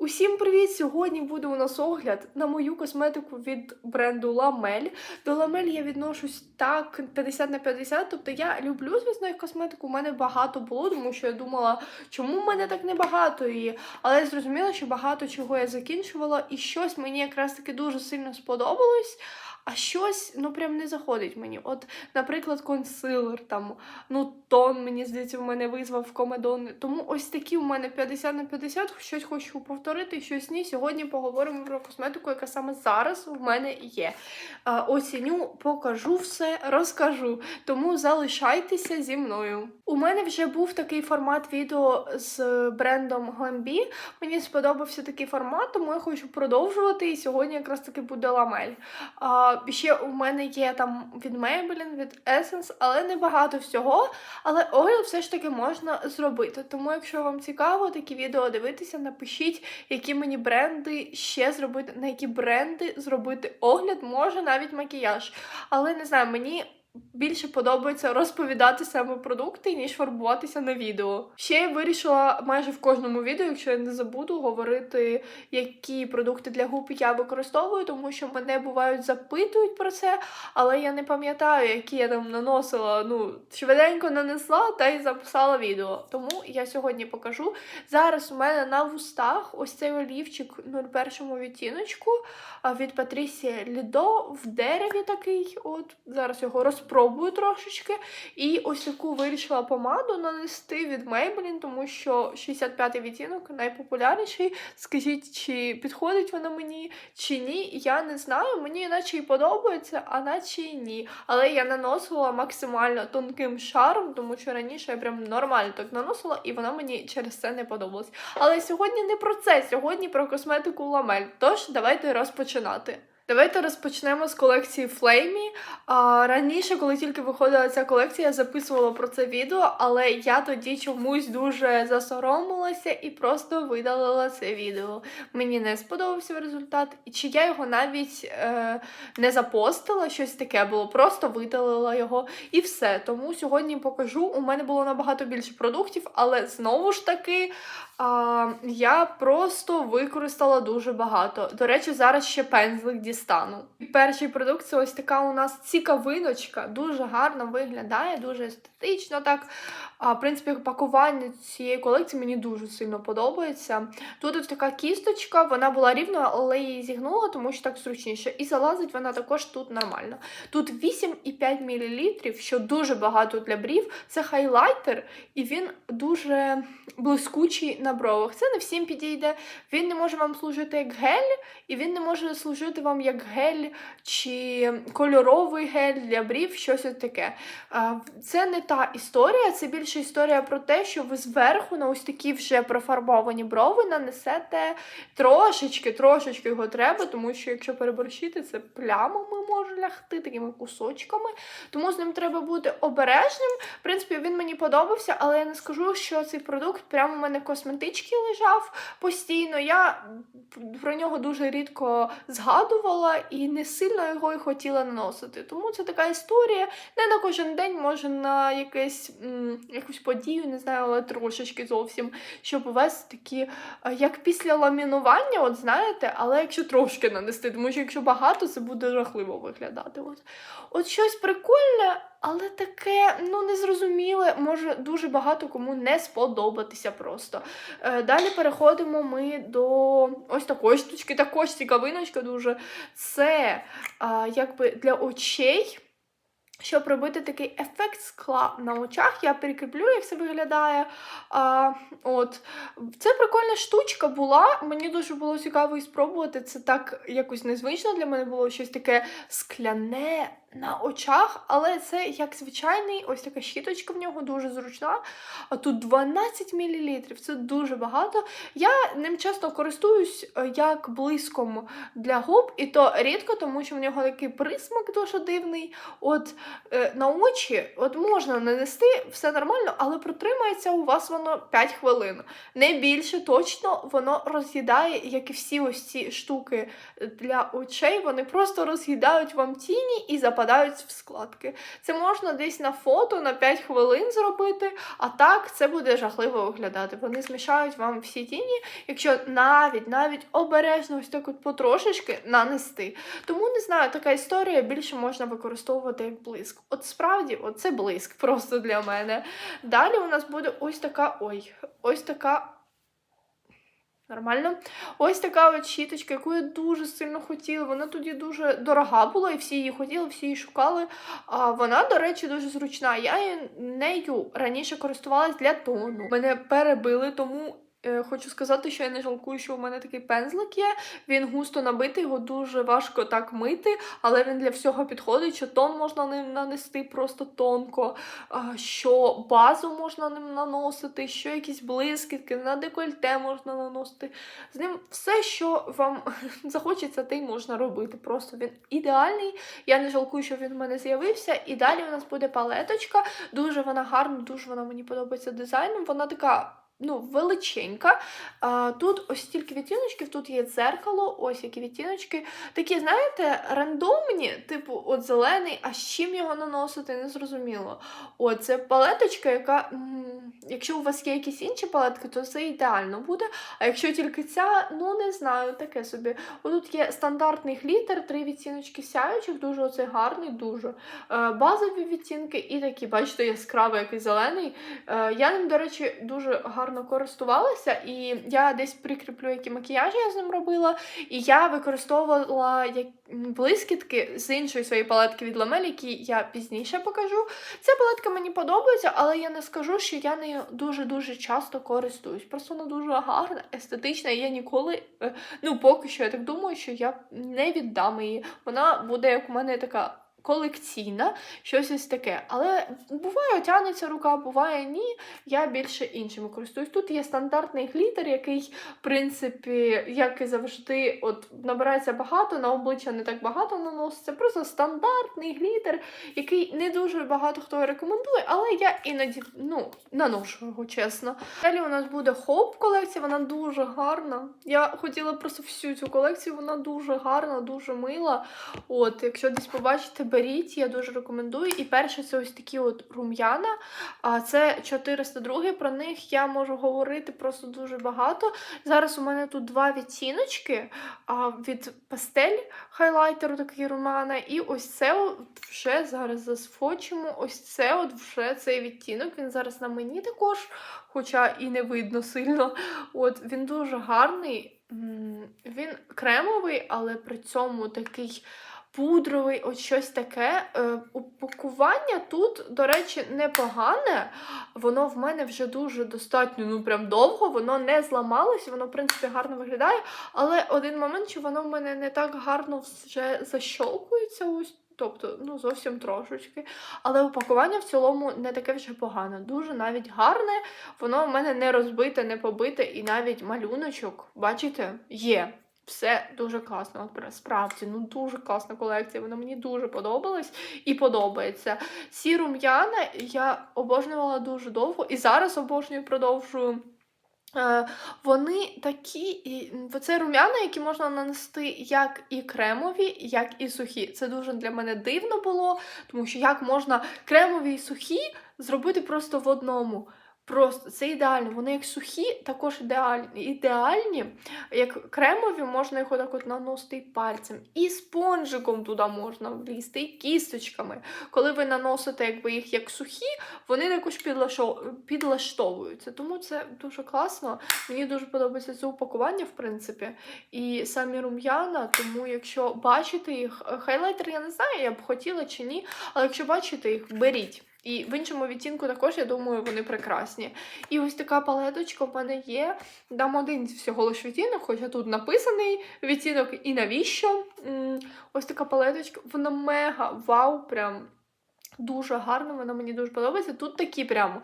Усім привіт! Сьогодні буде у нас огляд на мою косметику від бренду Ламель. До Ламель я відношусь так 50 на 50. Тобто я люблю, звісно, їх косметику. У мене багато було, тому що я думала, чому в мене так небагато її. Але я зрозуміла, що багато чого я закінчувала, і щось мені якраз таки дуже сильно сподобалось. А щось ну прям не заходить мені. От, наприклад, консилер, там, ну, тон, мені здається, в мене визвав комедон. Тому ось такі у мене 50 на 50, щось хочу повторити, щось ні. Сьогодні поговоримо про косметику, яка саме зараз в мене є. Оціню, покажу все, розкажу. Тому залишайтеся зі мною. У мене вже був такий формат відео з брендом Glambi. Мені сподобався такий формат, тому я хочу продовжувати. І сьогодні якраз таки буде ламель. А, ще у мене є там від Maybelline, від Essence, але не багато всього. Але огляд все ж таки можна зробити. Тому, якщо вам цікаво такі відео дивитися, напишіть, які мені бренди ще зробити, на які бренди зробити огляд, може навіть макіяж. Але не знаю, мені. Більше подобається розповідати саме продукти, ніж фарбуватися на відео. Ще я вирішила майже в кожному відео, якщо я не забуду, говорити, які продукти для губ я використовую, тому що мене бувають запитують про це, але я не пам'ятаю, які я там наносила. Ну, швиденько нанесла та й записала відео. Тому я сьогодні покажу. Зараз у мене на вустах ось цей олівчик 01 відтіночку від Патрісія Лідо в дереві такий. От зараз його розпробую трошечки. І ось таку вирішила помаду нанести від Maybelline, тому що 65-й відтінок найпопулярніший. Скажіть, чи підходить вона мені, чи ні. Я не знаю. Мені наче і подобається, а наче і ні. Але я наносила максимально тонким шаром, тому що раніше я прям нормально так наносила, і вона мені через це не подобалась. Але сьогодні не про це, сьогодні про косметику Ламель. Тож давайте розпочинати. Давайте розпочнемо з колекції Флеймі. Раніше, коли тільки виходила ця колекція, я записувала про це відео, але я тоді чомусь дуже засоромилася і просто видалила це відео. Мені не сподобався результат, чи я його навіть е, не запостила, щось таке було, просто видалила його і все. Тому сьогодні покажу. У мене було набагато більше продуктів, але знову ж таки. А, я просто використала дуже багато. До речі, зараз ще пензлик дістану. Перший продукт ось така у нас цікавиночка. Дуже гарно виглядає, дуже естетично. Так, а, в принципі, пакування цієї колекції мені дуже сильно подобається. Тут ось така кісточка, вона була рівною, але її зігнула, тому що так зручніше. І залазить вона також тут нормально. Тут 8,5 мл, що дуже багато для брів. Це хайлайтер, і він дуже блискучий на бровах. Це не всім підійде. Він не може вам служити як гель, і він не може служити вам як гель чи кольоровий гель для брів, щось таке. Це не та історія, це більше історія про те, що ви зверху на ось такі вже профарбовані брови нанесете трошечки, трошечки його треба, тому що якщо переборщити, це плямами може лягти, такими кусочками. Тому з ним треба бути обережним. В принципі, він мені подобався, але я не скажу, що цей продукт прямо у мене в косметичці лежав постійно. Я про нього дуже рідко згадувала і не сильно його і хотіла наносити. Тому це така історія. Не на кожен день, може на якесь, якусь подію, не знаю, але трошечки зовсім, щоб у такі, е, як після ламінування, от знаєте, але якщо трошки нанести, тому що якщо багато, це буде жахливо виглядати. От, от щось прикольне. Але таке, ну, незрозуміле, може дуже багато кому не сподобатися просто. Е, далі переходимо ми до ось такої штучки, також цікавиночка дуже. Це якби для очей. Щоб робити такий ефект скла на очах, я прикріплю, як це виглядає. А, от. Це прикольна штучка була. Мені дуже було цікаво і спробувати. Це так якось незвично для мене було щось таке скляне на очах, але це як звичайний, ось така щіточка в нього дуже зручна. А тут 12 мл, це дуже багато. Я ним часто користуюсь е, як блиском для губ, і то рідко, тому що в нього такий присмак дуже дивний. От е, на очі от можна нанести, все нормально, але протримається у вас воно 5 хвилин. Не більше точно воно роз'їдає, як і всі ось ці штуки для очей, вони просто роз'їдають вам тіні і запалюють западають в складки. Це можна десь на фото на 5 хвилин зробити, а так це буде жахливо виглядати. Вони змішають вам всі тіні, якщо навіть навіть обережно ось так от потрошечки нанести. Тому не знаю, така історія більше можна використовувати як блиск. От справді, от це блиск просто для мене. Далі у нас буде ось така. Ой, ось така. Нормально. Ось така от щіточка, яку я дуже сильно хотіла. Вона тоді дуже дорога була, і всі її хотіли, всі її шукали. А вона, до речі, дуже зручна. Я нею раніше користувалась для тону. Мене перебили, тому. Е, Хочу сказати, що я не жалкую, що у мене такий пензлик є. Він густо набитий, його дуже важко так мити, але він для всього підходить, що тон можна ним нанести просто тонко, що базу можна ним наносити, що якісь блискітки, на декольте можна наносити. З ним все, що вам захочеться, те й можна робити. Просто він ідеальний. Я не жалкую, що він в мене з'явився. І далі у нас буде палеточка. Дуже вона гарна, дуже вона мені подобається дизайном. Вона така. Ну, величенька. А, тут ось стільки відтіночків, тут є дзеркало, ось які відтіночки. Такі, знаєте, рандомні, типу, от зелений, а з чим його наносити, не зрозуміло. От, це палеточка, яка, якщо у вас є якісь інші палетки, то це ідеально буде. А якщо тільки ця, ну не знаю, таке собі. Отут є стандартний глітер, три відтіночки сяючих, дуже оцей гарний, дуже. Е, базові відтінки і такі, бачите, яскравий який зелений. Е, я ним, до речі, дуже гарно користувалася, і я десь прикріплю, які макіяжі я з ним робила. І я використовувала як блискітки з іншої своєї палетки від Ламель, які я пізніше покажу. Ця палетка мені подобається, але я не скажу, що я нею дуже-дуже часто користуюсь. Просто вона дуже гарна, естетична, і я ніколи, е, ну поки що я так думаю, що я не віддам її. Вона буде як у мене така. Колекційна, щось ось таке. Але буває, тягнеться рука, буває ні. Я більше іншими користуюсь. Тут є стандартний глітер, який, в принципі, як і завжди, от набирається багато, на обличчя не так багато наноситься. Просто стандартний глітер, який не дуже багато хто рекомендує, але я іноді ну, наношу його, чесно. Далі у нас буде хоп колекція, вона дуже гарна. Я хотіла просто всю цю колекцію, вона дуже гарна, дуже мила. От, якщо десь побачите, беріть, я дуже рекомендую. І перше, це ось такі от рум'яна. Це 402, про них я можу говорити просто дуже багато. Зараз у мене тут два відтіночки від пастель хайлайтеру, такий румяна. І ось це от вже зараз засфочимо. Ось це от вже цей відтінок. Він зараз на мені також, хоча і не видно сильно. От Він дуже гарний. Він кремовий, але при цьому такий пудровий, от щось таке. Е, Упакування тут, до речі, непогане. Воно в мене вже дуже достатньо, ну прям довго, воно не зламалось, воно, в принципі, гарно виглядає. Але один момент, що воно в мене не так гарно вже защолкується. ось. Тобто, ну, зовсім трошечки. Але упакування в цілому не таке вже погане. Дуже навіть гарне. Воно в мене не розбите, не побите, і навіть малюночок, бачите, є. Все дуже класно. Справді, ну дуже класна колекція. Вона мені дуже подобалась і подобається. Ці рум'яна я обожнювала дуже довго і зараз обожнюю, продовжую. Е, Вони такі, це рум'яна, які можна нанести як і кремові, як і сухі. Це дуже для мене дивно було, тому що як можна кремові і сухі зробити просто в одному. Просто це ідеально. Вони як сухі, також ідеальні. ідеальні. Як кремові, можна їх отак от наносити пальцем. І спонжиком туди можна влізти, і кісточками. Коли ви наносите якби, їх як сухі, вони також підлаштовуються. Тому це дуже класно. Мені дуже подобається це упакування, в принципі. І самі рум'яна, тому якщо бачите їх, хайлайтер я не знаю, я б хотіла чи ні, але якщо бачите їх, беріть. І в іншому відтінку також, я думаю, вони прекрасні. І ось така палеточка в мене є. Дам один всього лиш відтінок, хоча тут написаний відтінок і навіщо. Ось така палеточка, вона мега вау, прям дуже гарна, вона мені дуже подобається. Тут такі прям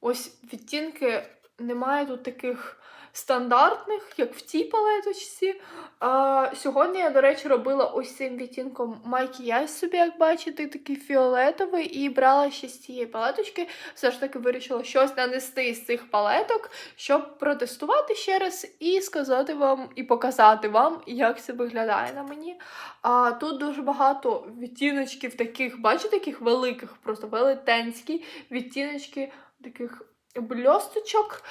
ось відтінки, немає тут таких стандартних, як в цій палеточці. А, сьогодні я, до речі, робила ось цим відтінком макіяж собі, як бачите, такий фіолетовий, і брала ще з цієї палеточки. Все ж таки вирішила щось нанести з цих палеток, щоб протестувати ще раз і сказати вам, і показати вам, як це виглядає на мені. А тут дуже багато відтіночків таких, бачите, таких великих, просто велетенські відтіночки таких бльосточок,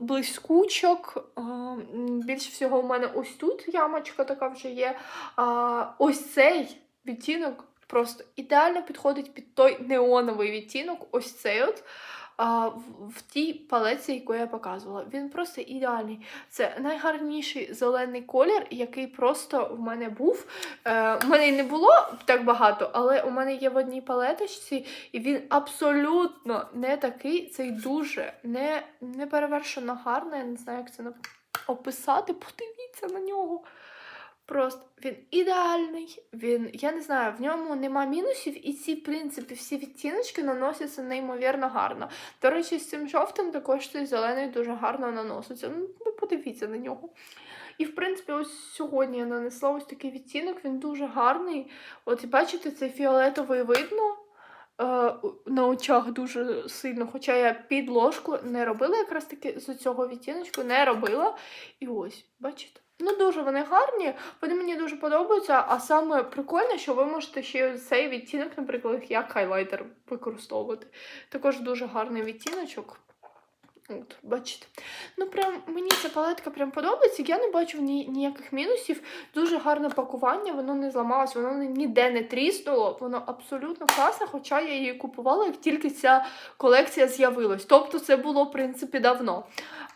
блискучок. Більше всього, у мене ось тут ямочка така вже є. Ось цей відтінок просто ідеально підходить під той неоновий відтінок, ось цей от. А, в, в тій палеці, яку я показувала. Він просто ідеальний. Це найгарніший зелений колір, який просто в мене був. Е, у мене й не було так багато, але у мене є в одній палеточці, і він абсолютно не такий. Цей дуже не, не перевершено гарний. Я не знаю, як це описати. Подивіться на нього. Просто він ідеальний. Він, я не знаю, в ньому нема мінусів, і ці, в принципі, всі відтіночки наносяться неймовірно гарно. До речі, з цим жовтим також цей зелений дуже гарно наноситься. Ну, подивіться на нього. І, в принципі, ось сьогодні я нанесла ось такий відтінок, він дуже гарний. От бачите, цей фіолетовий видно. Е, На очах дуже сильно, хоча я підложку не робила якраз таки з цього відтіночку, не робила. І ось, бачите? Ну, дуже вони гарні, вони мені дуже подобаються. А саме прикольне, що ви можете ще цей відтінок, наприклад, як хайлайтер використовувати. Також дуже гарний відтіночок. От, бачите. Ну, прям мені ця палетка прям подобається. Я не бачу в ніяких мінусів. Дуже гарне пакування, воно не зламалось, воно ніде не тріснуло. Воно абсолютно класне, хоча я її купувала, як тільки ця колекція з'явилась. Тобто це було, в принципі, давно.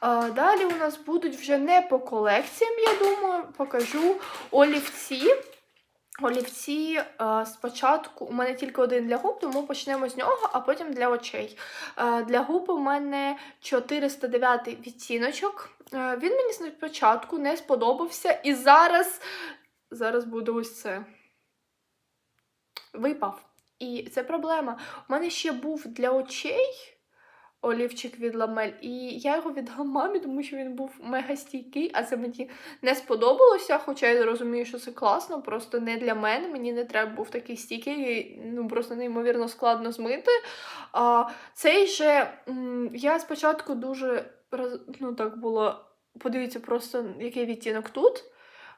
А, далі у нас будуть вже не по колекціям, я думаю, покажу олівці. Олівці е, спочатку у мене тільки один для губ, тому почнемо з нього, а потім для очей. Е, для губ у мене 409 відтіночок. Е, він мені спочатку не сподобався, і зараз, зараз буде ось це. Випав. І це проблема. У мене ще був для очей олівчик від ламель, і я його віддала мамі, тому що він був мега стійкий, а це мені не сподобалося. Хоча я розумію, що це класно, просто не для мене. Мені не треба був такий стійкий, ну просто неймовірно складно змити. А цей же я спочатку дуже ну так було. Подивіться просто, який відтінок тут.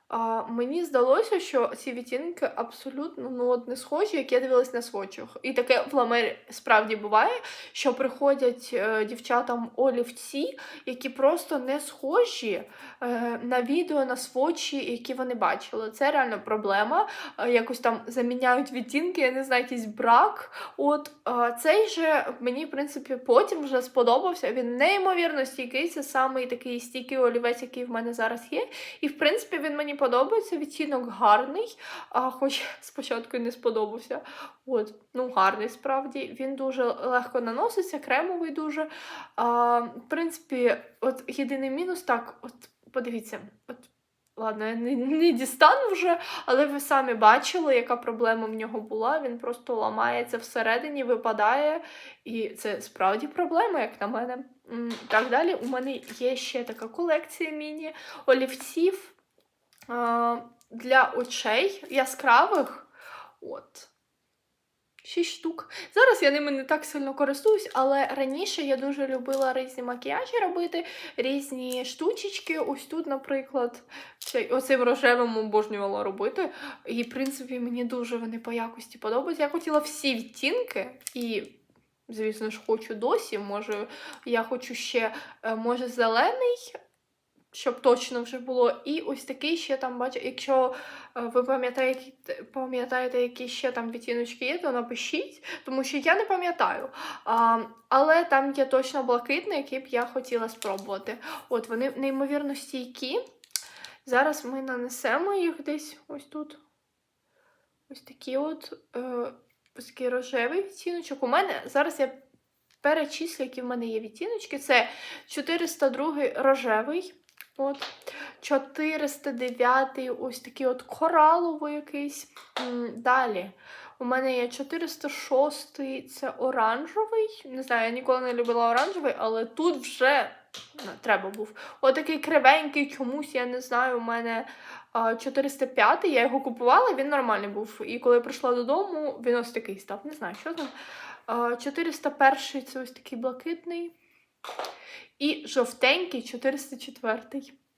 А, мені здалося, що ці відтінки абсолютно ну, от не схожі, як я дивилась на свочах. І таке в ламері справді буває, що приходять е, дівчатам олівці, які просто не схожі е, на відео, на свочі, які вони бачили. Це реально проблема. Е, якось там заміняють відтінки, я не знаю, якийсь брак. От е, цей же мені, в принципі, потім вже сподобався. Він неймовірно стійкий. Це самий такий стійкий олівець, який в мене зараз є. І в принципі він мені подобається. Відтінок гарний, а хоч спочатку і не сподобався. От, ну гарний справді. Він дуже легко наноситься, кремовий дуже. А, в принципі, от єдиний мінус, так, от подивіться, от. Ладно, я не, не дістану вже, але ви самі бачили, яка проблема в нього була. Він просто ламається всередині, випадає, і це справді проблема, як на мене. Так далі, у мене є ще така колекція міні-олівців для очей яскравих. От. Шість штук. Зараз я ними не так сильно користуюсь, але раніше я дуже любила різні макіяжі робити, різні штучечки. Ось тут, наприклад, цей, оцим рожевим обожнювала робити. І, в принципі, мені дуже вони по якості подобаються. Я хотіла всі відтінки і. Звісно ж, хочу досі. Може, я хочу ще, е, може, зелений, щоб точно вже було. І ось такий ще там бачу, якщо е, ви пам'ятаєте, пам'ятаєте, які ще там відтіночки є, то напишіть, тому що я не пам'ятаю. Але там є точно блакитний, який б я хотіла спробувати. От вони неймовірно стійкі. Зараз ми нанесемо їх десь ось тут. Ось такі от е, ось такий рожевий відтіночок. У мене зараз я перечислю, які в мене є відтіночки. Це 402 рожевий. От 409 ось такий от кораловий якийсь. Далі. У мене є 406 це оранжевий. Не знаю, я ніколи не любила оранжевий, але тут вже Ну, Треба був. Отакий кривенький, чомусь, я не знаю, у мене а, 405, я його купувала, він нормальний був. І коли я прийшла додому, він ось такий став. Не знаю, що з ним. А, 401 це ось такий блакитний. І жовтенький 404.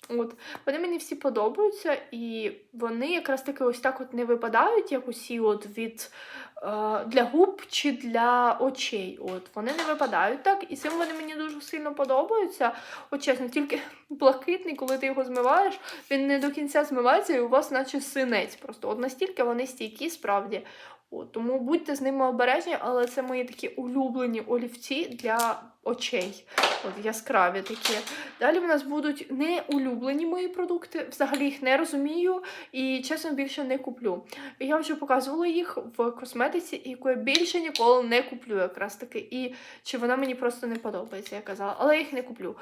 От. Вони мені всі подобаються, і вони якраз таки ось так от не випадають, як усі от від е, для губ чи для очей. От. Вони не випадають так, і цим вони мені дуже сильно подобаються. От чесно, тільки блакитний, коли ти його змиваєш, він не до кінця змивається, і у вас наче синець. Просто от настільки вони стійкі, справді. От, тому будьте з ними обережні, але це мої такі улюблені олівці для очей. От яскраві такі. Далі в нас будуть не улюблені мої продукти, взагалі їх не розумію і чесно більше не куплю. Я вже показувала їх в косметиці, яку я більше ніколи не куплю, якраз таки. І чи вона мені просто не подобається, я казала, але я їх не куплю.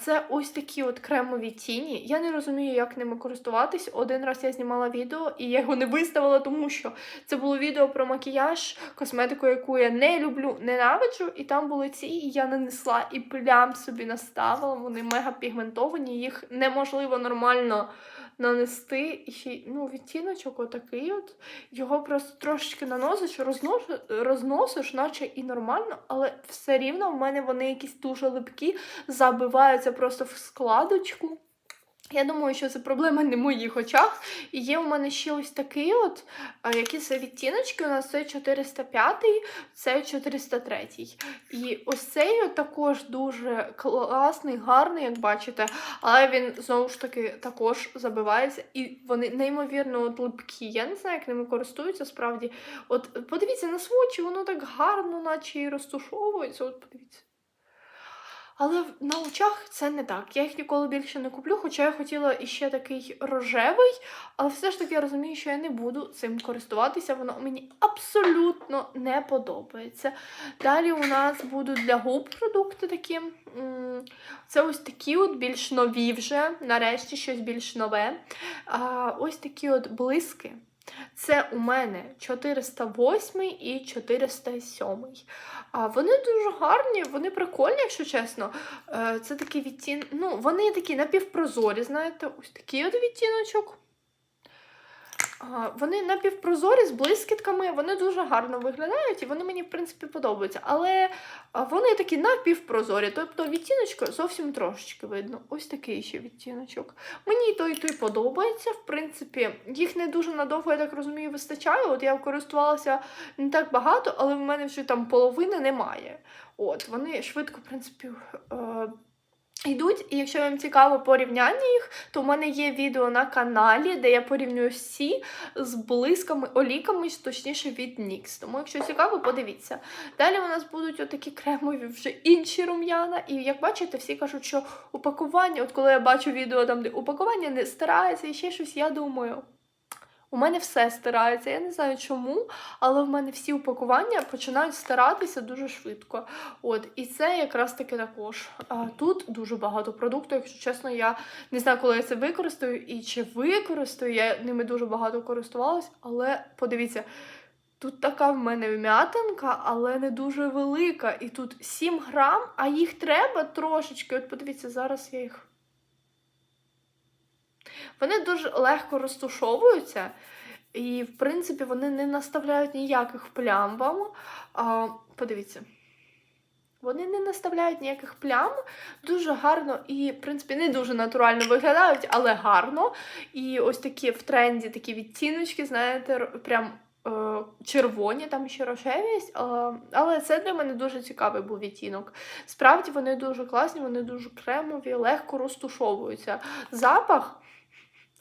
Це ось такі от кремові тіні. Я не розумію, як ними користуватись. Один раз я знімала відео, і я його не виставила, тому що це було відео про макіяж, косметику, яку я не люблю, ненавиджу. І там були ці, і я нанесла і плям собі наставила. Вони мега пігментовані, їх неможливо нормально нанести. І ну, відтіночок отакий от. Його просто трошечки наносиш, розносиш, розносиш, наче і нормально, але все рівно в мене вони якісь дуже липкі, забиваються просто в складочку. Я думаю, що це проблема не в моїх очах. І є у мене ще ось такий от, а, які це відтіночки. У нас це 405, це 403. І ось цей от також дуже класний, гарний, як бачите, але він знову ж таки також забивається. І вони неймовірно от липкі. Я не знаю, як ними користуються справді. От подивіться на свочі, воно так гарно, наче і розтушовується. От подивіться. Але на очах це не так. Я їх ніколи більше не куплю, хоча я хотіла іще такий рожевий, але все ж таки я розумію, що я не буду цим користуватися. Воно мені абсолютно не подобається. Далі у нас будуть для губ продукти такі. Це ось такі от більш нові вже, нарешті щось більш нове. Ось такі от блиски. Це у мене 408 і 407. А вони дуже гарні, вони прикольні, якщо чесно. Е, Це такі відтін... Ну, вони такі напівпрозорі, знаєте, ось такий от відтіночок. Вони напівпрозорі з блискітками, вони дуже гарно виглядають і вони мені, в принципі, подобаються. Але вони такі напівпрозорі, тобто відтіночка зовсім трошечки видно. Ось такий ще відтіночок. Мені той, і той подобається. В принципі, їх не дуже надовго, я так розумію, вистачає. От я користувалася не так багато, але в мене вже там половини немає. От, вони швидко, в принципі, е, йдуть. І якщо вам цікаво порівняння їх, то в мене є відео на каналі, де я порівнюю всі з блисками, оліками, точніше від NYX. Тому, якщо цікаво, подивіться. Далі у нас будуть отакі кремові вже інші рум'яна. І як бачите, всі кажуть, що упакування, от коли я бачу відео там, де упакування не старається і ще щось, я думаю. У мене все стирається, я не знаю чому, але в мене всі упакування починають старатися дуже швидко. От, і це якраз таки також. А, тут дуже багато продукту, якщо чесно, я не знаю, коли я це використаю і чи використаю. Я ними дуже багато користувалась, але подивіться. Тут така в мене вм'ятинка, але не дуже велика. І тут 7 грам, а їх треба трошечки. От подивіться, зараз я їх. Вони дуже легко розтушовуються, і, в принципі, вони не наставляють ніяких плям вам. А, подивіться. Вони не наставляють ніяких плям, дуже гарно і, в принципі, не дуже натурально виглядають, але гарно. І ось такі в тренді такі відтіночки, знаєте, прям е, червоні, там ще рожевість. Е, але це для мене дуже цікавий був відтінок. Справді вони дуже класні, вони дуже кремові, легко розтушовуються. Запах.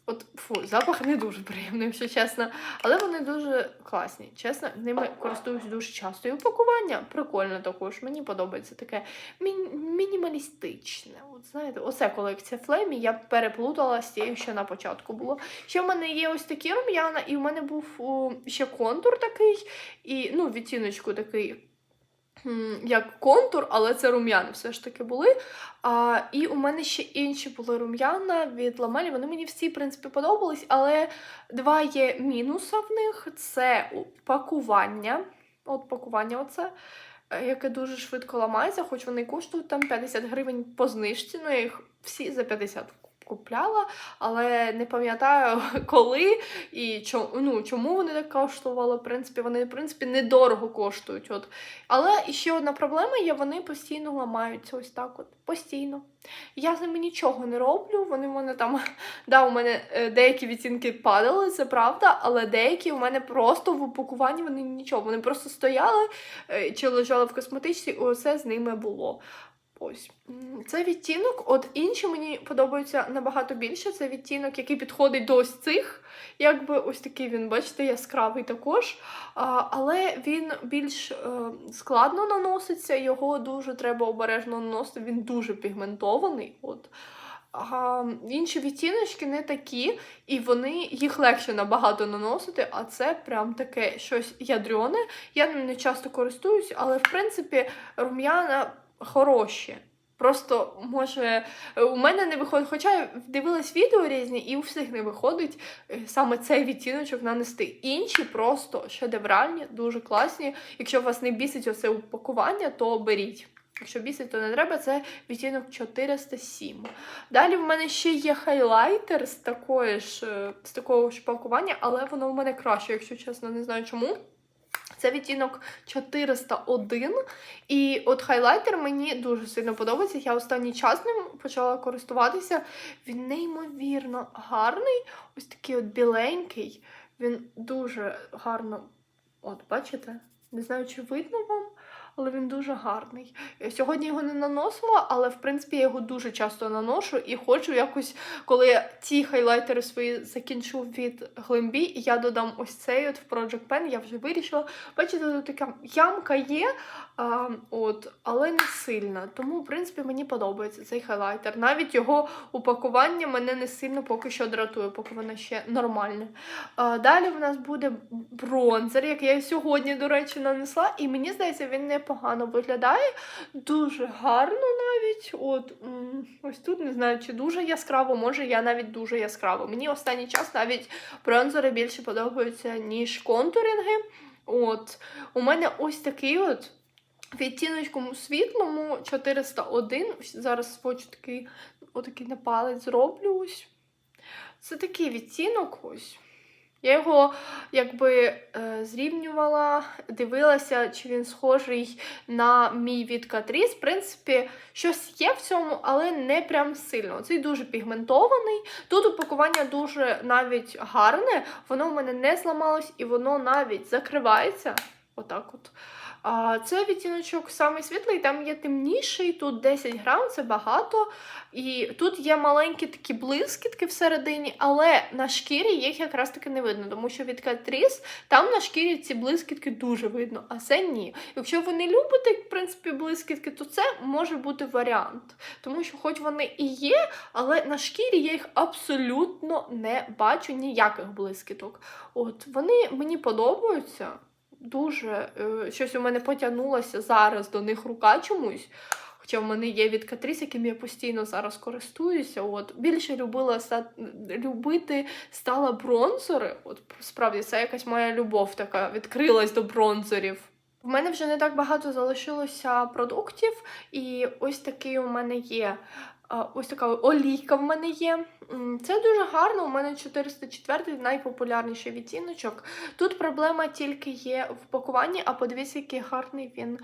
От фу, запах не дуже приємний, якщо чесно. Але вони дуже класні. Чесно, ними користуюсь дуже часто. І упакування прикольне також. Мені подобається таке мі- мінімалістичне. От знаєте, оце колекція Флеймі. Я переплутала з тією, що на початку було. Ще в мене є ось такі рум'яна, і в мене був о, ще контур такий, і ну, відтіночку такий. Як контур, але це рум'яни все ж таки були. А, і у мене ще інші були рум'яна від ламелі. Вони мені всі, в принципі, подобались, але два є мінуса в них: це пакування. От пакування, оце. е, яке дуже швидко ламається, хоч вони коштують там 50 гривень по знижці. Ну, я їх всі за 50 купляла, але не пам'ятаю коли і чому, ну, чому вони так коштували. В принципі, вони в принципі недорого коштують. От. Але ще одна проблема є, вони постійно ламаються ось так. от, Постійно. Я з ними нічого не роблю. Вони в мене там. Да, у мене е, деякі відтінки падали, це правда, але деякі у мене просто в упакуванні вони нічого. Вони просто стояли е, чи лежали в косметичці, і оце з ними було. Ось М, це відтінок. От інші мені подобаються набагато більше. Це відтінок, який підходить до ось цих. Якби ось такий він, бачите, яскравий також. А, але він більш е, складно наноситься, його дуже треба обережно наносити, він дуже пігментований. От. А, інші відтіночки не такі, і вони їх легше набагато наносити, а це прям таке щось ядрьоне. Я ним не часто користуюсь, але в принципі рум'яна хороші. Просто може у мене не виходить, хоча я дивилась відео різні, і у всіх не виходить е, саме цей відтіночок нанести. Інші просто шедевральні, дуже класні. Якщо вас не бісить оце упакування, то беріть. Якщо бісить, то не треба, це відтінок 407. Далі в мене ще є хайлайтер з такої ж е, з такого ж пакування, але воно в мене краще, якщо чесно, не знаю чому. Це відтінок 401. І от хайлайтер мені дуже сильно подобається. Я останній час ним почала користуватися. Він неймовірно гарний, ось такий от біленький. Він дуже гарно. От, бачите? Не знаю, чи видно вам, але він дуже гарний. Сьогодні його не наносила, але в принципі я його дуже часто наношу і хочу якось, коли я ці хайлайтери свої закінчу від глимбі, я додам ось цей от в Project Pen, я вже вирішила. Бачите, тут така ямка є, а, от, але не сильна. Тому, в принципі, мені подобається цей хайлайтер. Навіть його упакування мене не сильно поки що дратує, поки воно ще нормальне. А, далі в нас буде бронзер, який я сьогодні, до речі, нанесла, і мені здається, він непогано виглядає. Дуже гарно навіть. От ось тут не знаю, чи дуже яскраво, може я навіть дуже яскраво. Мені останній час навіть бронзери більше подобаються, ніж контуринги. От, у мене ось такий от. Відтіночком світлому 401. Зараз такий, отакий на палець зроблю ось. Це такий відтінок ось. Я його якби е, зрівнювала, дивилася, чи він схожий на мій від Катріс. В принципі, щось є в цьому, але не прям сильно. Цей дуже пігментований. Тут упакування дуже навіть гарне, воно в мене не зламалось і воно навіть закривається. Отак от. Це відтіночок самий світлий, там є темніший, тут 10 грам, це багато. І тут є маленькі такі блискітки всередині, але на шкірі їх якраз таки не видно, тому що від Catrice там на шкірі ці блискітки дуже видно, а це ні. Якщо ви не любите, в принципі, блискітки, то це може бути варіант. Тому що, хоч вони і є, але на шкірі я їх абсолютно не бачу ніяких блискіток. От вони мені подобаються. Дуже е, щось у мене потягнулося зараз до них рука чомусь. Хоча в мене є від Катріс, яким я постійно зараз користуюся. От більше любила любити стала бронзери. От справді це якась моя любов така відкрилась до бронзерів. В мене вже не так багато залишилося продуктів, і ось такий у мене є. Ось така олійка в мене є. Це дуже гарно. У мене 404 найпопулярніший відтіночок. Тут проблема тільки є в пакуванні, а подивіться, який гарний він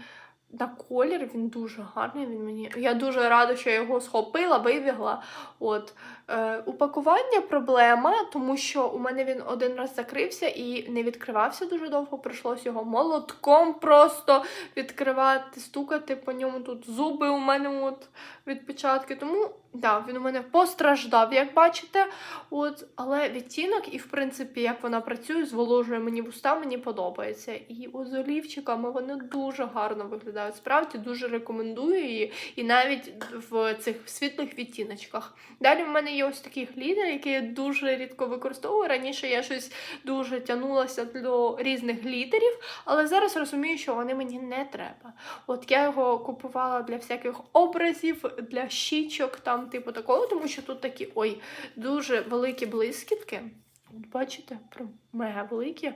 на колір. Він дуже гарний. Він мені. Я дуже рада, що я його схопила, вибігла. От. Е, упакування проблема, тому що у мене він один раз закрився і не відкривався дуже довго. Прийшлося його молотком просто відкривати, стукати по ньому. Тут зуби у мене от відпечатки. Тому да, він у мене постраждав, як бачите. От, але відтінок, і в принципі, як вона працює, зволожує мені вуста, мені подобається. І от з олівчиками вони дуже гарно виглядають. Справді дуже рекомендую її, і навіть в цих світлих відтіночках. Далі в мене є ось такий глітер, який я дуже рідко використовую. Раніше я щось дуже тягнулася до різних глітерів, але зараз розумію, що вони мені не треба. От я його купувала для всяких образів, для щічок, там, типу такого, тому що тут такі ой, дуже великі блискітки. От бачите, прям мега великі.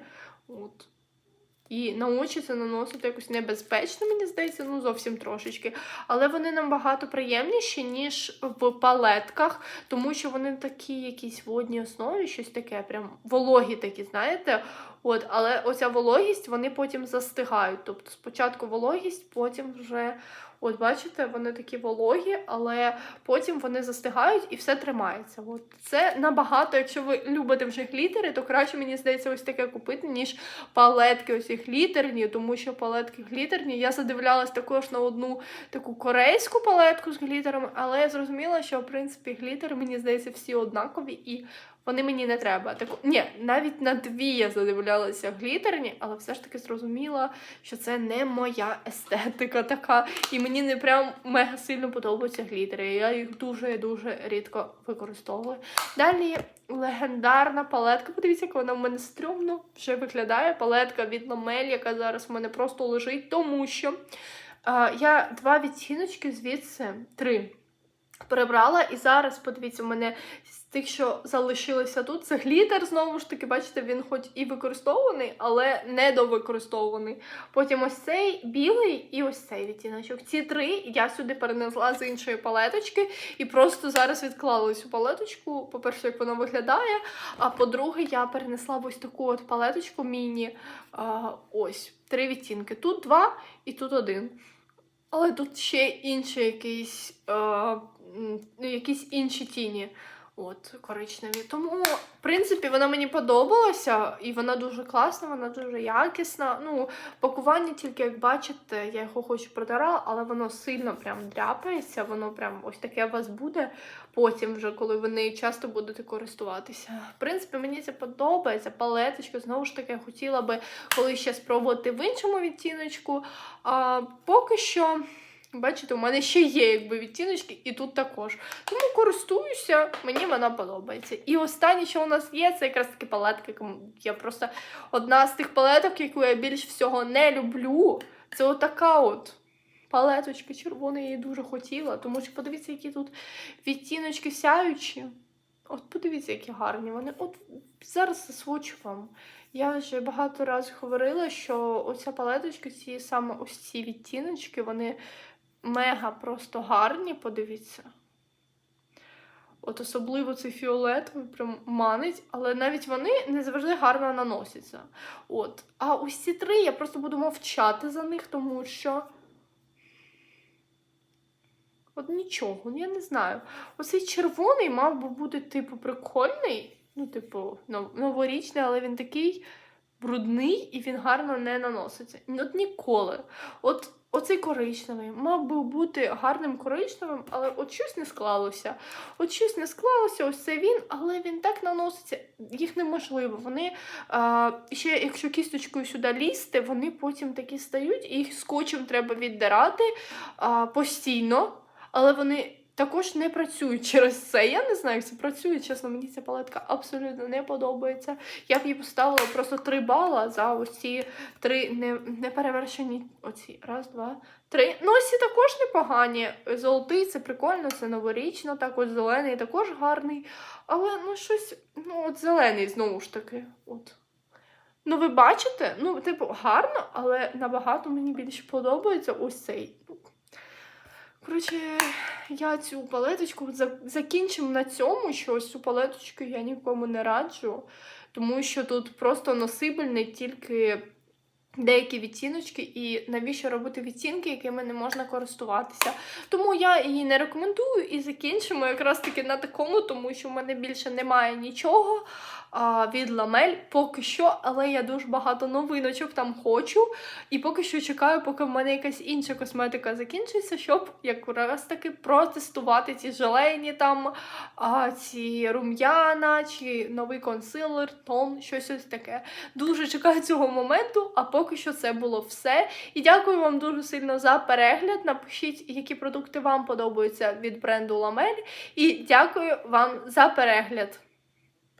От. І на очі це наносити якось небезпечно, мені здається, ну зовсім трошечки. Але вони набагато приємніші, ніж в палетках, тому що вони такі якісь водні основі, щось таке, прям вологі такі, знаєте. От, але оця вологість, вони потім застигають. Тобто спочатку вологість, потім вже, от бачите, вони такі вологі, але потім вони застигають і все тримається. От це набагато, якщо ви любите вже глітери, то краще мені здається ось таке купити, ніж палетки ось ці глітерні, тому що палетки глітерні. Я задивлялась також на одну таку корейську палетку з глітерами, але я зрозуміла, що в принципі глітери, мені здається, всі однакові і. Вони мені не треба. Так, ні, навіть на дві я задивлялася глітерні, але все ж таки зрозуміла, що це не моя естетика така. І мені не прям мега сильно подобаються глітери. Я їх дуже-дуже рідко використовую. Далі легендарна палетка. Подивіться, яка вона в мене стрьомно вже виглядає. Палетка від Ламель, яка зараз в мене просто лежить, тому що а, я два відтіночки звідси три. Прибрала, і зараз, подивіться, у мене з тих, що залишилися тут, це глітер, знову ж таки, бачите, він хоч і використовуваний, але недовикористовуваний. Потім ось цей білий і ось цей відтіночок. Ці три я сюди перенесла з іншої палеточки і просто зараз відклала цю палеточку. По-перше, як вона виглядає. А по-друге, я перенесла ось таку от палеточку міні. А, ось три відтінки. Тут два і тут один. Але тут ще е, м, ну, якісь інші тіні. От, коричневі. Тому, в принципі, вона мені подобалася, і вона дуже класна, вона дуже якісна. Ну, пакування тільки, як бачите, я його хоч протирала, але воно сильно прям дряпається, воно прям ось таке у вас буде потім, вже, коли ви часто будете користуватися. В принципі, мені це подобається. Палеточка, знову ж таки, я хотіла би коли ще спробувати в іншому відтіночку. А поки що. Бачите, у мене ще є якби відтіночки, і тут також. Тому користуюся, мені вона подобається. І останнє, що у нас є, це якраз таки палетка. Я просто одна з тих палеток, яку я більш всього не люблю. Це отака от палеточка червона, я її дуже хотіла. Тому що подивіться, які тут відтіночки сяючі. От подивіться, які гарні вони. От зараз засвочу вам. Я вже багато разів говорила, що оця палеточка, ці саме ось ці відтіночки, вони мега просто гарні, подивіться. От особливо цей фіолетовий прям манить, але навіть вони не завжди гарно наносяться. От. А ось ці три я просто буду мовчати за них, тому що. От нічого, я не знаю. Оцей червоний мав би бути, типу, прикольний, ну, типу, новорічний, але він такий брудний і він гарно не наноситься. От ніколи. От оцей коричневий мав би бути гарним коричневим, але от щось не склалося. От щось не склалося, ось це він, але він так наноситься, їх неможливо. Вони а, ще, якщо кісточкою сюди лізти, вони потім такі стають, і їх скотчем треба віддирати а, постійно, але вони. Також не працюють через це. Я не знаю, як це працює. Чесно, мені ця палетка абсолютно не подобається. Я б їй поставила просто 3 бала за ось ці три не, неперевершені. Оці. Раз, два, три. Ну, ці також непогані. Золотий це прикольно, це новорічно, так ось зелений також гарний. Але ну щось, ну, от зелений знову ж таки. От. Ну, ви бачите? Ну, типу, гарно, але набагато мені більше подобається ось цей. Коротше, я цю палеточку закінчимо на цьому, що ось цю палеточку я нікому не раджу, тому що тут просто носибельний тільки деякі відтіночки, і навіщо робити відтінки, якими не можна користуватися. Тому я її не рекомендую і закінчимо якраз таки на такому, тому що в мене більше немає нічого від ламель поки що, але я дуже багато новиночок там хочу. І поки що чекаю, поки в мене якась інша косметика закінчиться, щоб якраз таки протестувати ці желейні там, а, ці рум'яна, чи новий консилер, тон, щось ось таке. Дуже чекаю цього моменту, а поки що це було все. І дякую вам дуже сильно за перегляд. Напишіть, які продукти вам подобаються від бренду Ламель. І дякую вам за перегляд.